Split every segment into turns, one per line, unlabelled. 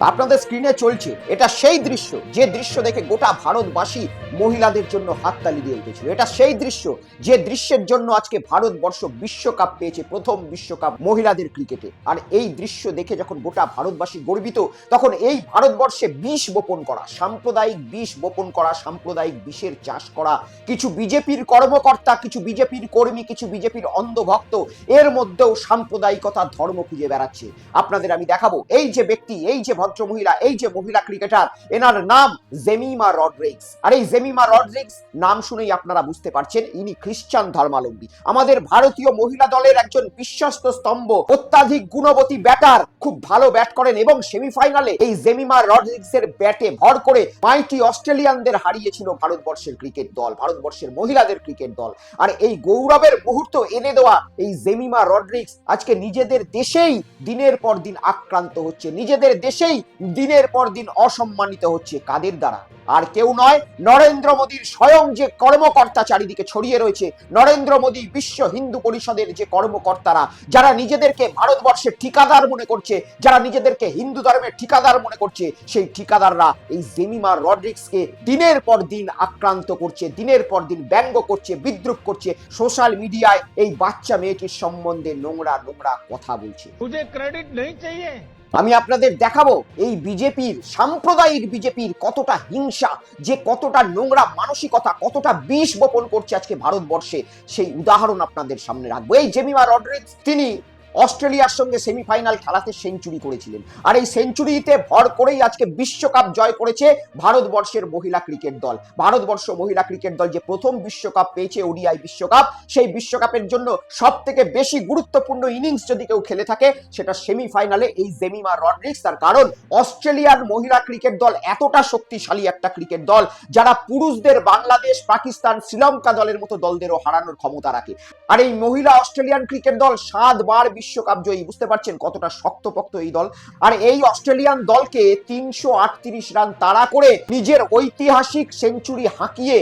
আপনাদের স্ক্রিনে চলছে। এটা সেই দৃশ্য, যে দৃশ্য দেখে গোটা ভারতবাসী মহিলাদের জন্য হাততালি দিয়ে উঠেছিল। এটা সেই দৃশ্য, যে দৃশ্যের জন্য আজকে ভারতবর্ষ বিশ্বকাপ পেয়েছে, প্রথম বিশ্বকাপ মহিলাদের ক্রিকেটে আর এই দৃশ্য দেখে যখন গোটা ভারতবাসী গর্বিত, তখন এই ভারতবর্ষে বিষ বপন করা, সাম্প্রদায়িক বিষ বপন করা, সাম্প্রদায়িক বিষের চাষ করা, কিছু বিজেপির কর্মকর্তা, কিছু বিজেপির কর্মী, কিছু বিজেপির অন্ধভক্ত, এর মধ্যেও সাম্প্রদায়িকতা ধর্ম খুঁজে বেড়াচ্ছে। আপনাদের আমি দেখাবো, এই যে ব্যক্তি, এই যে ভদ্র মহিলা এই যে মহিলা ক্রিকেটার এনার নাম জেমিমা রডরিক্স আর এই জেমিমা রডরিক্স নাম শুনেই আপনারা বুঝতে পারছেন, ইনি খ্রিস্টান ধর্মাবলম্বী আমাদের ভারতীয় মহিলা দলের একজন বিশ্বস্ত স্তম্ভ, অত্যাধিক গুণবতী ব্যাটার, খুব ভালো ব্যাট করেন এবং সেমিফাইনালে এই জেমিমা রডরিক্স এর ব্যাটে ভর করে মাইটি অস্ট্রেলিয়ানদের হারিয়েছিল ভারতবর্ষের ক্রিকেট দল, ভারতবর্ষের মহিলাদের ক্রিকেট দল। আর এই গৌরবের মুহূর্ত এনে দেওয়া এই জেমিমা রডরিক্স আজকে নিজেদের দেশেই দিনের পর দিন আক্রান্ত হচ্ছে, নিজেদের দেশেই দিনের পর দিন অসম্মানিত হচ্ছে কাদের দ্বারা? আর কেউ নয়, নরেন্দ্র মোদীর স্বয়ং যে কর্মকর্তা চারিদিকে ছড়িয়ে রয়েছে, নরেন্দ্র মোদী বিশ্ব হিন্দু পরিষদের যে কর্মকর্তারা, যারা নিজেদেরকে ভারতবর্ষের ঠিকাদার মনে করছে, যারা নিজেদেরকে হিন্দু ধর্মের ঠিকাদার মনে করছে, সেই ঠিকাদাররা এই জেমিমা রড্রিক্সকে দিনের পর দিন আক্রান্ত করছে, দিনের পর দিন ব্যঙ্গ করছে, বিদ্রুপ করছে। সোশ্যাল মিডিয়ায় এই বাচ্চা মেয়েটির সম্বন্ধে নোংরা নোংরা কথা বলছে।
ক্রেডিট নেই চাইয়ে
আমি আপনাদের দেখাবো এই বিজেপির, সাম্প্রদায়িক বিজেপির কতটা হিংসা, যে কতটা নোংরা মানসিকতা, কতটা বিষ বপন করছে আজকে ভারতবর্ষে। সেই উদাহরণ আপনাদের সামনে রাখব। এই জেমিমা রড্রিক্স তিনি অস্ট্রেলিয়ার সঙ্গে সেমিফাইনাল খেলাতে সেঞ্চুরি করেছিলেন। আর এই সেঞ্চুরিতে ভর করেই আজকে বিশ্বকাপ জয় করেছে ভারতবর্ষের মহিলা ক্রিকেট দল। ভারতবর্ষ মহিলা ক্রিকেট দল যে প্রথম বিশ্বকাপ পেয়েছে ওডিআই বিশ্বকাপ, সেই বিশ্বকাপের জন্য সব থেকে বেশি গুরুত্বপূর্ণ ইনিংস যদি কেউ খেলে থাকে, সেটা সেমিফাইনালে এই জেমিমা রডরিক্স তার কারণ, অস্ট্রেলিয়ার মহিলা ক্রিকেট দল এতটা শক্তিশালী একটা ক্রিকেট দল, যারা পুরুষদের বাংলাদেশ, পাকিস্তান, শ্রীলঙ্কা দলের মতো দলদেরও হারানোর ক্ষমতা রাখে। আর এই মহিলা অস্ট্রেলিয়ান ক্রিকেট দল সাতবার বিশ্বকাপ জয়ী, বুঝতে পারছেন কতটা শক্তপোক্ত এই দল। আর এই অস্ট্রেলিয়ান দলকে তিনশো আটত্রিশ রান তাড়া করে নিজের ঐতিহাসিক সেঞ্চুরি হাঁকিয়ে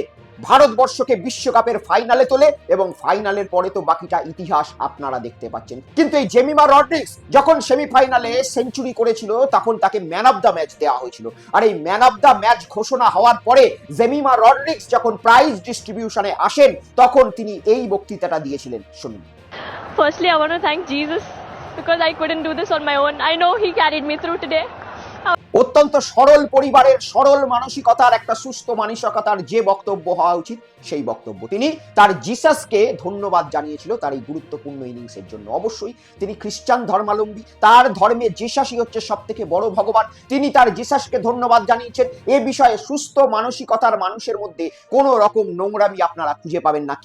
ভারতবর্ষকে বিশ্বকাপের ফাইনালে তোলে এবং ফাইনালের পরে তো বাকিটা ইতিহাস আপনারা দেখতে পাচ্ছেন। কিন্তু এই জেমিমা রড্রিক্স যখন সেমিফাইনালে সেঞ্চুরি করেছিল, তখন তাকে ম্যান অফ দ্য ম্যাচ দেওয়া হয়েছিল। আর এই ম্যান অফ দ্য ম্যাচ ঘোষণা হওয়ার পরে জেমিমা রড্রিক্স যখন প্রাইজ ডিস্ট্রিবিউশনে আসেন, তখন তিনি এই বক্তৃতাটা দিয়েছিলেন, শুনুন।
Firstly, I want to thank Jesus because I couldn't do this on my own. I know He carried me through today.
অত্যন্ত সরল পরিবারের সরল মানসিকতার একটা সুস্থ মানসিকতার যে বক্তব্য হওয়া উচিত সেই বক্তব্য। তিনি তার জিসাসকে ধন্যবাদ জানিয়েছিল তার এই গুরুত্বপূর্ণ ইনিংসের জন্য। অবশ্যই তিনি খ্রিস্টান ধর্মাবলম্বী তার ধর্মে জিসাসই হচ্ছে সব থেকে বড় ভগবান। তিনি তার জিসাসকে ধন্যবাদ জানিয়েছেন। এ বিষয়ে সুস্থ মানসিকতার মানুষের মধ্যে কোনো রকম নোংরামি আপনারা খুঁজে পাবেন না।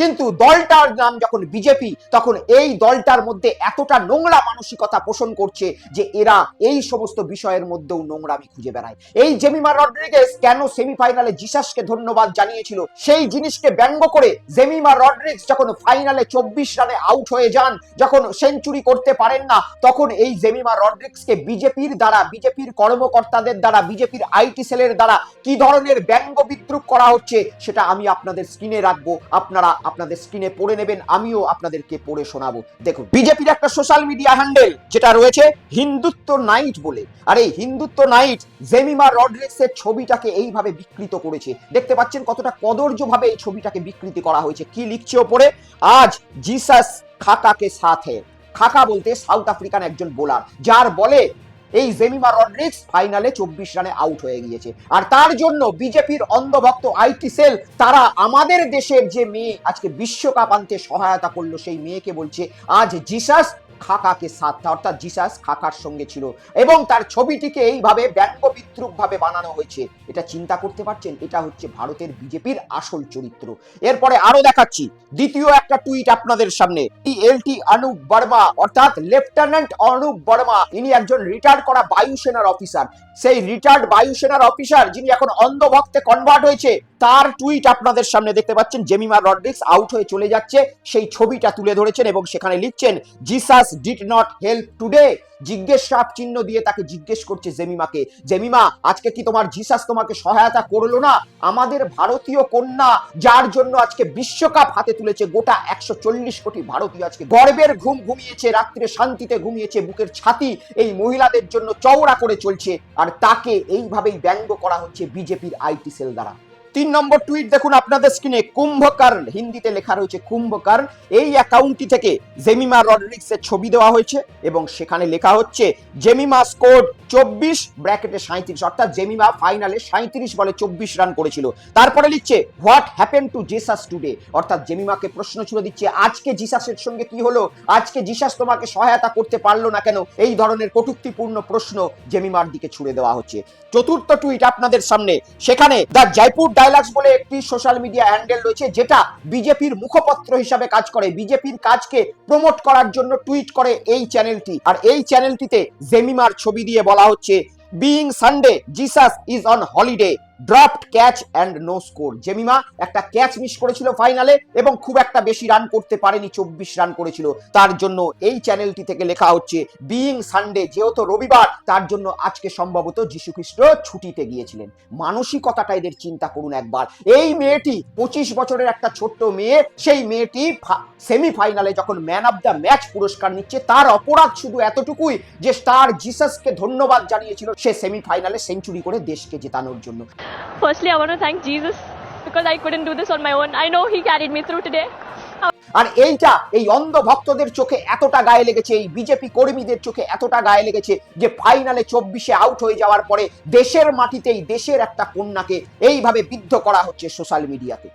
কিন্তু দলটার নাম যখন বিজেপি, তখন এই দলটার মধ্যে এতটা নোংরা মানসিকতা পোষণ করছে যে এরা এই সমস্ত বিষয়ের মধ্যেও নোংরামি খুঁজে বেড়ায়। এই জেমিমা রড্রিগেস কেন সেমিফাইনালে জিসাসকে ধন্যবাদ জানিয়েছিল? সেই জিনিসকে ব্যঙ্গ করে জেমিমা রড্রিক্স যখন ফাইনালে চব্বিশ রানে আউট হয়ে যান, যখন সেঞ্চুরি করতে পারেন না, তখন এই জেমিমা রড্রিক্সকে বিজেপির দ্বারা, বিজেপির কর্মকর্তাদের দ্বারা, বিজেপির আইটি সেলের দ্বারা কি ধরনের ব্যঙ্গ বিদ্রুপ করা হচ্ছে, সেটা আমি আপনাদের স্ক্রিনে রাখব। আপনারা আপনাদের স্ক্রিনে পড়ে নেবেন, আমিও আপনাদেরকে পড়ে শোনাবো। দেখুন, বিজেপির একটা সোশ্যাল মিডিয়া হ্যান্ডেল যেটা রয়েছে হিন্দুত্ব নাইট বলে। আর এই হিন্দুত্ব নাইট জেমিমা রড্রিক্সের ছবিটাকে এইভাবে বিকৃত করেছে। দেখতে পাচ্ছেন কতটা কদর্যভাবে এই ছবিটাকে বিকৃতি করা হয়েছে। কি লিখছে ওপরে? আজ জিসাস খাকাকে সাথে। খাকা বলতে সাউথ আফ্রিকান একজন বোলার, যার বলে এই জেমিমা রড্রিক্স ফাইনালে চব্বিশ রানে আউট হয়ে গিয়েছে। আর তার জন্য বিজেপির অন্ধভক্ত আইটি সেল, তারা আমাদের দেশের যে মেয়ে, আজকে বিশ্বকাপ আনতে সহায়তা করল সেই মেয়েকে বলছে, আজ জিসাস খাকাকে সাথে, অর্থাৎ জিসাস খাকার সঙ্গে ছিল। এবং তার ছবিটিকে এইভাবে ব্যঙ্গ বিদ্রুপ ভাবে বানানো হয়েছে। এটা চিন্তা করতে পারছেন? এটা হচ্ছে ভারতের বিজেপির আসল চরিত্র। এরপরে আরও দেখাচ্ছি। দ্বিতীয় একটা টুইট আপনাদের সামনে। এলটি অনুপ বর্মা, অর্থাৎ লেফটেন্যান্ট অনুপ বর্মা, ইনি একজন রিটায়ার্ড করা বায়ুসেনার অফিসার সেই রিটায়ার্ড বায়ুসেনার অফিসার যিনি এখন অন্ধভক্তে কনভার্ট হয়েছে তার টুইট আপনাদের সামনে দেখতে পাচ্ছেন। জেমিমা রড্রিক্স আউট হয়ে চলে যাচ্ছে। সেই ছবিটা তুলে ধরেছেন এবং সেখানে লিখছেন, Jesus did not help today. জিজ্ঞেসাপ চিহ্ন দিয়ে তাকে জিজ্ঞেস করছে জেমিমাকে। জেমিমা, আজকে কি তোমার জিসাস তোমাকে সহায়তা করল না? আমাদের ভারতীয় কন্যা, যার জন্য আজকে বিশ্বকাপ হাতে তুলেছে গোটা একশো চল্লিশ কোটি ভারতীয় আজকে। গর্বের ঘুম ঘুমিয়েছে, রাত্রে শান্তিতে ঘুমিয়েছে, বুকের ছাতি এই মহিলাদের জন্য চওড়া করে চলছে। আর তাকে এইভাবেই ব্যঙ্গ করা হচ্ছে বিজেপির আইটি সেল দ্বারা। তিন নম্বর টুইট দেখুন আপনাদের স্ক্রিনে কুম্ভকর্ণ হিন্দিতে লেখা রয়েছে কুম্ভকর্ণ এই অ্যাকাউন্টটি থেকে জেমিমা রডরিক্সের ছবি দেওয়া হয়েছে এবং সেখানে লেখা হচ্ছে, জেমিমা স্কোর চব্বিশ ব্র্যাকেটে সাঁত্রিশ অর্থাৎ জেমিমা ফাইনালে সাঁত্রিশ বলে চব্বিশ রান করেছিল। তারপরে লিখছে what happen to Jesus today অর্থাৎ জেমিমাকে প্রশ্ন ছুড়ে দিচ্ছে, আজকে জিসাসের সঙ্গে কি হলো? আজকে জিসাস তোমাকে সহায়তা করতে পারল না কেন? এই ধরনের কটুক্তিপূর্ণ প্রশ্ন জেমিমার দিকে ছুড়ে দেওয়া হচ্ছে। চতুর্থ টুইট আপনাদের সামনে, সেখানে দ্য জয়পুর ডায়লগস বলে একটি সোশ্যাল মিডিয়া হ্যান্ডেল রয়েছে, যেটা বিজেপির মুখপত্র হিসাবে কাজ করে। বিজেপির কাজকে প্রমোট করার জন্য টুইট করে এই চ্যানেলটি আর এই চ্যানেলটিতে জেমিমার ছবি দিয়ে বলা হচ্ছে being Sunday Jesus is on holiday dropped catch and no score Jemima একটা ক্যাচ মিস করেছিল ফাইনালে এবং খুব একটা বেশি রান করতে পারেনি, চব্বিশ রান করেছিল। তার জন্য এই চ্যানেলটি থেকে লেখা হচ্ছে বিইং সানডে যেহেতু রবিবার, তার জন্য আজকে সম্ভবত যীশু খ্রিস্ট ছুটিতে গিয়েছিলেন। মানসিকতাটা এদের চিন্তা করুন একবার। এই মেয়েটি পঁচিশ বছরের একটা ছোট্ট মেয়ে, সেই মেয়েটি সেমিফাইনালে যখন ম্যান অফ দ্য ম্যাচ পুরস্কার নিচ্ছে, তার অপরাধ শুধু এতটুকুই যে স্টার জিসাসকে ধন্যবাদ জানিয়েছিল, সে সেমিফাইনালে সেঞ্চুরি করে দেশকে জেতানোর জন্য।
Firstly, I want to thank Jesus I couldn't do this on my own. I know He carried me through today.
আর এইটা এই অন্ধ ভক্তদের চোখে এতটা গায়ে লেগেছে এই বিজেপি কর্মীদের চোখে এতটা গায়ে লেগেছে যে ফাইনালে চব্বিশে আউট হয়ে যাওয়ার পরে দেশের মাটিতেই দেশের একটা কন্যাকে এইভাবে বিদ্ধ করা হচ্ছে সোশ্যাল মিডিয়াতে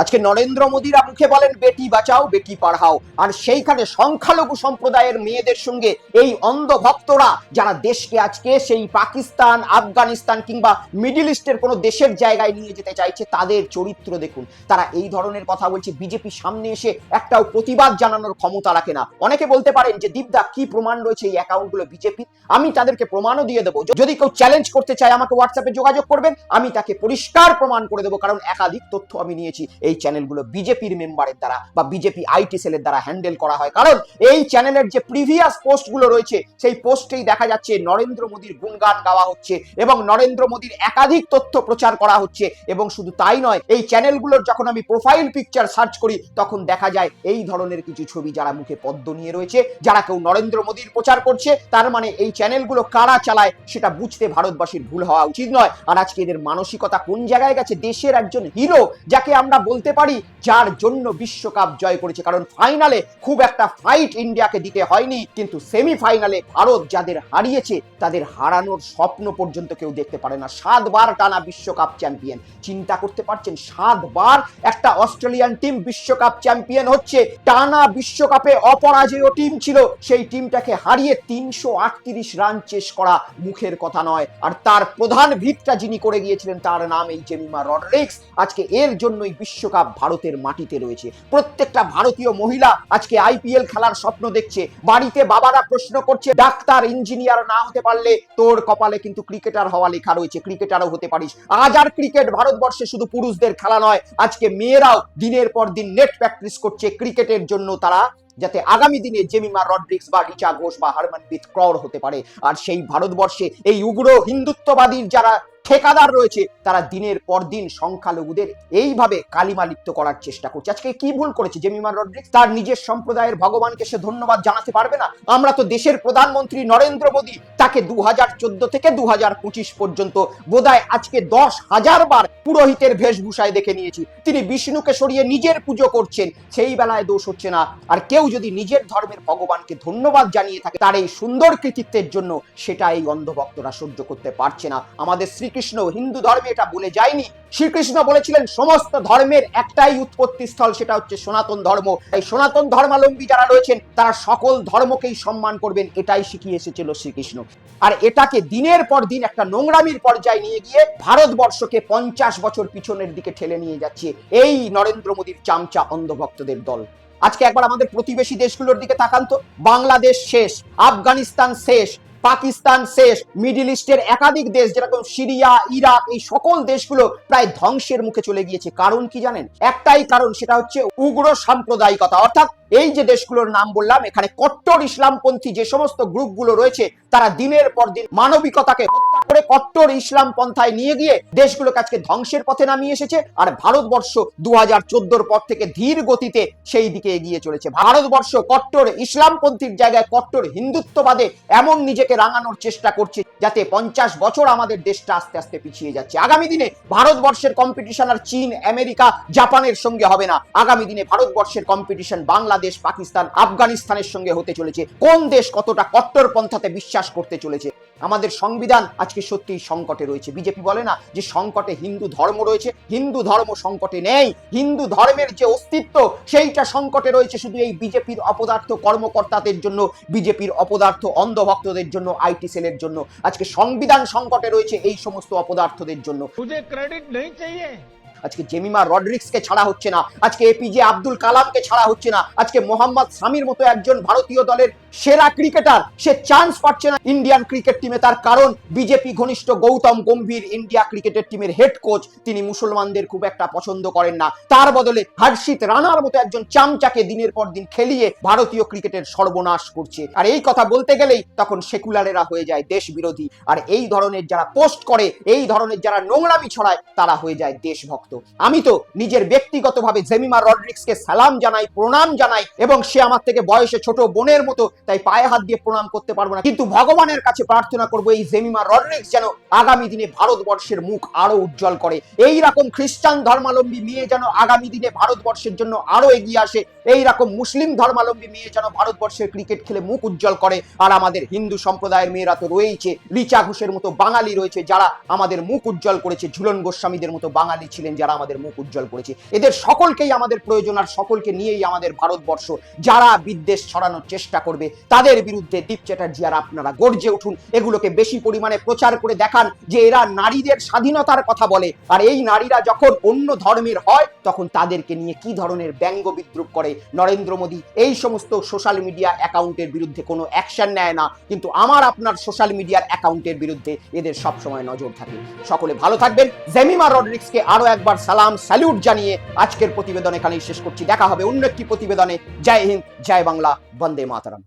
আজকে নরেন্দ্র মোদীরা মুখে বলেন, বেটি বাঁচাও, বেটি পড়াও। আর সেইখানে সংখ্যালঘু সম্প্রদায়ের মেয়েদের সঙ্গে এই অন্ধ ভক্তরা যারা দেশকে আজকে সেই পাকিস্তান, আফগানিস্তান কিংবা মিডিল ইস্টের কোনো দেশের জায়গায় নিয়ে যেতে চাইছে, তাদের চরিত্র দেখুন। তারা এই ধরনের কথা বলছে, বিজেপি সামনে এসে একটাও প্রতিবাদ জানানোর ক্ষমতা রাখে না। অনেকে বলতে পারেন যে, দীপদা, কি প্রমাণ রয়েছে এই অ্যাকাউন্টগুলো বিজেপি আমি তাদেরকে প্রমাণও দিয়ে দেবো। যদি কেউ চ্যালেঞ্জ করতে চায়, আমাকে হোয়াটসঅ্যাপে যোগাযোগ করবেন, আমি তাকে পরিষ্কার প্রমাণ করে দেবো, কারণ একাধিক তথ্য আমি নিয়েছি। এই চ্যানেলগুলো বিজেপির মেম্বারের দ্বারা বা বিজেপি আইটি সেলের দ্বারা হ্যান্ডেল করা হয়। কারণ এই চ্যানেলের যে প্রিভিয়াস পোস্টগুলো রয়েছে, সেই পোস্টেই দেখা যাচ্ছে নরেন্দ্র মোদীর গুণগান গাওয়া হচ্ছে এবং নরেন্দ্র মোদীর একাধিক তথ্য প্রচার করা হচ্ছে এবং শুধু তাই নয়, এই চ্যানেলগুলোর যখন আমি প্রোফাইল পিকচার সার্চ করি, তখন দেখা যায় এই ধরনের কিছু ছবি যারা মুখে পদ্ম নিয়ে রয়েছে, যারা কেউ নরেন্দ্র মোদীর প্রচার করছে, তার মানে এই চ্যানেলগুলো কারা চালায় সেটা বুঝতে ভারতবাসীর ভুল হওয়া উচিত নয়। আর আজকে এদের মানসিকতা কোন জায়গায় গেছে? দেশের একজন হিরো যাকে আমরা বলতে পারি, যার জন্য বিশ্বকাপ জয় করেছে। কারণ ফাইনালে খুব একটা ফাইট ইন্ডিয়াকে দিতে হয়নি, কিন্তু সেমিফাইনালে ভারত যাদের হারিয়েছে, তাদের হারানোর স্বপ্ন পর্যন্ত কেউ দেখতে পারে না। সাতবার টানা বিশ্বকাপ চ্যাম্পিয়ন চিন্তা করতে পারছেন, সাতবার একটা অস্ট্রেলিয়ান টিম বিশ্বকাপ চ্যাম্পিয়ন হচ্ছে। টানা বিশ্বকাপে অপরাজেয় টিম ছিল, সেই টিমটাকে হারিয়ে তিনশো আটত্রিশ রান চেস করা মুখের কথা নয়। আর তার প্রধান ভিতটা যিনি করে গিয়েছিলেন, তার নাম এই জেমিমা রডরিক্স আজকে এর জন্যই বিশ্বকাপ ভারতের মাটিতে রয়েছে। প্রত্যেকটা ভারতীয় মহিলা আজকে আইপিএল খেলার স্বপ্ন দেখছে। বাড়িতে বাবারা প্রশ্ন করছে, ডাক্তার ইঞ্জিনিয়ার না হতে পারলে তোর কপালে কিন্তু ক্রিকেটার হওয়া লেখা রয়েছে। ক্রিকেটারও হতে পারিস। আজ আর ক্রিকেট ভারতবর্ষে শুধু পুরুষদের খেলা নয়, আজকে মেয়েরাও দিনের পর দিন নেট প্র্যাকটিস করছে। ক্রিকেটের জন্য তারা যাতে আগামী দিনে জেমিমা রড্রিক্স বা রিচা ঘোষ বা হারমনপ্রীত কৌর হতে পারে। আর সেই ভারতবর্ষে এই উগ্র হিন্দুত্ববাদীর যারা ঠিকাদার রয়েছে, তারা দিনের পর দিন সংখ্যালঘুদের এইভাবে কালিমা লিপ্ত করার চেষ্টা করছে। আজকে কি ভুল করেছে জেমিমা রড্রিক্স তার নিজের সম্প্রদায়ের ভগবানকে সে ধন্যবাদ জানাতে পারবে না? আমরা তো দেশের প্রধানমন্ত্রী নরেন্দ্র মোদী, তাকে দু হাজার চোদ্দ থেকে দু হাজার পঁচিশ পর্যন্ত বোধহয় আজকে দশ হাজার বার পুরোহিতের বেশভূষায় দেখে নিয়েছি। তিনি বিষ্ণুকে সরিয়ে নিজের পুজো করছেন, সেই বেলায় দোষ হচ্ছে না। আর কেউ যদি নিজের ধর্মের ভগবানকে ধন্যবাদ জানিয়ে থাকে, তার এই সুন্দর কৃতিত্বের জন্য সেটা এই অন্ধভক্তরা সহ্য করতে পারছে না। আমাদের শ্রীকৃষ্ণ হিন্দু ধর্মে এটা বলে যায়নি। শ্রীকৃষ্ণ বলেছিলেন, সমস্ত ধর্মের একটাই উৎপত্তি স্থল সেটা হচ্ছে সনাতন ধর্ম। এই সনাতন ধর্মাবলম্বী যারা রয়েছেন, তারা সকল ধর্মকেই সম্মান করবেন, এটাই শিখিয়ে এসেছিল শ্রীকৃষ্ণ। আর এটাকে দিনের পর দিন একটা নোংরামির পর্যায়ে নিয়ে গিয়ে ভারতবর্ষকে পঞ্চাশ বছর পিছনের দিকে ঠেলে নিয়ে যাচ্ছে এই নরেন্দ্র মোদীর চামচা অন্ধভক্তদের দল। আজকে একবার আমাদের প্রতিবেশী দেশগুলোর দিকে তাকান তো। বাংলাদেশ শেষ আফগানিস্তান শেষ পাকিস্তান শেষ, মিডিল ইস্টের একাধিক দেশ, যেরকম সিরিয়া, ইরাক, এই সকল দেশগুলো প্রায় ধ্বংসের মুখে চলে গিয়েছে। কারণ কি জানেন? একটাই কারণ, সেটা হচ্ছে উগ্র সাম্প্রদায়িকতা। অর্থাৎ এই যে দেশগুলোর নাম বললাম, এখানে কট্টর ইসলামপন্থী যে সমস্ত গ্রুপগুলো রয়েছে, তারা দিনের পর দিন মানবিকতাকে হত্যা করে কট্টর ইসলাম পন্থায় নিয়ে গিয়ে দেশগুলোকে আজকে ধ্বংসের পথে নামিয়ে এসেছে। আর ভারতবর্ষ দু হাজার পর থেকে ধীর গতিতে সেই দিকে এগিয়ে চলেছে। ভারতবর্ষ কট্টর ইসলামপন্থীর জায়গায় কট্টর হিন্দুত্ববাদে এমন নিজেকে রাঙানোর চেষ্টা করছে যাতে পঞ্চাশ বছর আমাদের দেশটা আস্তে আস্তে পিছিয়ে যাচ্ছে। আগামী দিনে ভারতবর্ষের কম্পিটিশন আর চীন, আমেরিকা, জাপানের সঙ্গে হবে না। আগামী দিনে ভারতবর্ষের কম্পিটিশন বাংলাদেশ, পাকিস্তান, আফগানিস্তানের সঙ্গে হতে চলেছে। কোন দেশ কতটা কট্টর পন্থাতে বিশ্বাস করতে চলেছে? আমাদের সংবিধান আজকে সত্যিই সংকটে রয়েছে। বিজেপি বলে না যে সংকটে হিন্দু ধর্ম রয়েছে, হিন্দু ধর্ম সংকটে নেই। হিন্দু ধর্মের যে অস্তিত্ব, সেইটা সংকটে রয়েছে শুধু এই বিজেপির অপদার্থ কর্মকর্তাদের জন্য, বিজেপির অপদার্থ অন্ধভক্তদের জন্য, আইটি সেলের জন্য। আজকে সংবিধান সংকটে রয়েছে এই সমস্ত অপদার্থদের জন্য।
ক্রেডিট নেই চাইয়ে
আজকে জেমিমা রড্রিক্সকে ছাড়া হচ্ছে না, আজকে এপিজে আব্দুল কালামকে ছাড়া হচ্ছে না, আজকে মোহাম্মদ সামির মতো একজন ভারতীয় দলের সেরা ক্রিকেটার, সে চান্স পাচ্ছে না ইন্ডিয়ান ক্রিকেট টিমে তার কারণ বিজেপি ঘনিষ্ঠ গৌতম গম্ভীর ইন্ডিয়া ক্রিকেটের টিমের হেড কোচ তিনি মুসলমানদের খুব একটা পছন্দ করেন না। তার বদলে হর্ষিত রানার মতো একজন চামচাকে দিনের পর দিন খেলিয়ে ভারতীয় ক্রিকেটের সর্বনাশ করছে। আর এই কথা বলতে গেলেই তখন সেকুলারেরা হয়ে যায় দেশ বিরোধী আর এই ধরনের যারা পোস্ট করে, এই ধরনের যারা নোংরামি ছড়ায়, তারা হয়ে যায় দেশভক্ত। আমি তো নিজের ব্যক্তিগতভাবে জেমিমা রড্রিক্সকে সালাম জানাই, প্রণাম জানাই এবং সে আমার থেকে বয়সে ছোট বোনের মতো তাই পায়ে হাত দিয়ে প্রণাম করতে পারব না। কিন্তু ভগবানের কাছে প্রার্থনা করব এই জেমিমা রড্রিক্স যেন আগামী দিনে ভারতবর্ষের মুখ আরও উজ্জ্বল করে। এই রকম খ্রিস্টান ধর্মাবলম্বী মেয়ে যেন আগামী দিনে ভারতবর্ষের জন্য আরও এগিয়ে আসে, এই রকম মুসলিম ধর্মাবলম্বী মেয়ে যেন ভারতবর্ষের ক্রিকেট খেলে মুখ উজ্জ্বল করে। আর আমাদের হিন্দু সম্প্রদায়ের মেয়েরা তো রয়েছে রিচা ঘোষের মতো বাঙালি রয়েছে যারা আমাদের মুখ উজ্জ্বল করেছে। ঝুলন গোস্বামীদের মতো বাঙালি ছিলেন যারা আমাদের মুখ উজ্জ্বল করেছে। এদের সকলকেই আমাদের প্রয়োজন আর সকলকে নিয়েই আমাদের ভারতবর্ষ যারা বিদ্বেষ ছড়ানোর চেষ্টা করবে, তাদের বিরুদ্ধে দীপ চ্যাটার্জি আর আপনারা গর্জে উঠুন। এগুলোকে বেশি পরিমাণে প্রচার করে দেখান যে এরা নারীদের স্বাধীনতার কথা বলে। আর এই নারীরা যখন অন্য ধর্মের হয়, তখন তাদেরকে নিয়ে কি ধরনের ব্যঙ্গ বিদ্রুপ করে? নরেন্দ্র মোদী, এই সমস্ত সোশ্যাল মিডিয়া অ্যাকাউন্টের বিরুদ্ধে কোনো অ্যাকশন নেয় না। কিন্তু আমার আপনার সোশ্যাল মিডিয়ার অ্যাকাউন্টের বিরুদ্ধে এদের সবসময় নজর থাকে। সকলে ভালো থাকবেন। জেমিমা রড্রিক্সকে আরও একবার সালাম স্যালিউট জানিয়ে আজকের প্রতিবেদন এখানেই শেষ করছি। দেখা হবে অন্য একটি প্রতিবেদনে। জয় হিন্দ, জয় বাংলা, বন্দে মাতারাম।